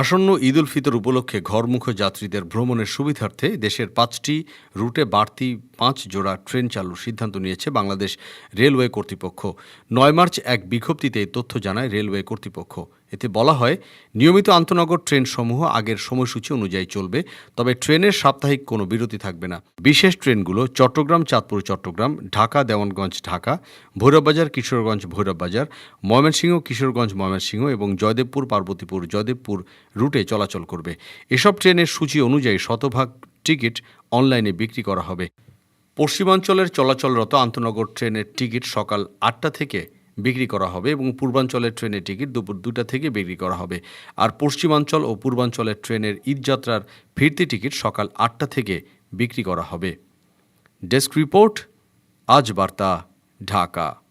আসন্ন ঈদ উল ফিতর উপলক্ষে ঘরমুখ যাত্রীদের ভ্রমণের সুবিধার্থে দেশের পাঁচটি রুটে বাড়তি পাঁচ জোড়া ট্রেন চালুর সিদ্ধান্ত নিয়েছে বাংলাদেশ রেলওয়ে কর্তৃপক্ষ। নয় মার্চ এক বিজ্ঞপ্তিতে তথ্য জানায় রেলওয়ে কর্তৃপক্ষ। এতে বলা হয়, নিয়মিত আন্তনগর ট্রেনসমূহ আগের সময়সূচি অনুযায়ী চলবে, তবে ট্রেনের সাপ্তাহিক কোনো বিরতি থাকবে না। বিশেষ ট্রেনগুলো চট্টগ্রাম, চাঁদপুর, চট্টগ্রাম, ঢাকা, দেওয়ানগঞ্জ, ঢাকা, ভৈরববাজার, কিশোরগঞ্জ, ভৈরববাজার, ময়মনসিংহ, কিশোরগঞ্জ, ময়মনসিংহ এবং জয়দেবপুর, পার্বতীপুর, জয়দেবপুর রুটে চলাচল করবে। এসব ট্রেনের সূচি অনুযায়ী শতভাগ টিকিট অনলাইনে বিক্রি করা হবে। পশ্চিমাঞ্চলের চলাচলরত আন্তনগর ট্রেনের টিকিট সকাল আটটা থেকে বিক্রি করা হবে এবং পূর্বাঞ্চলের ট্রেনের টিকিট দুপুর দুটা থেকে বিক্রি করা হবে। আর পশ্চিমাঞ্চল ও পূর্বাঞ্চলের ট্রেনের ঈদযাত্রার ফিরতি টিকিট সকাল আটটা থেকে বিক্রি করা হবে। ডেস্ক রিপোর্ট, আজ বার্তা, ঢাকা।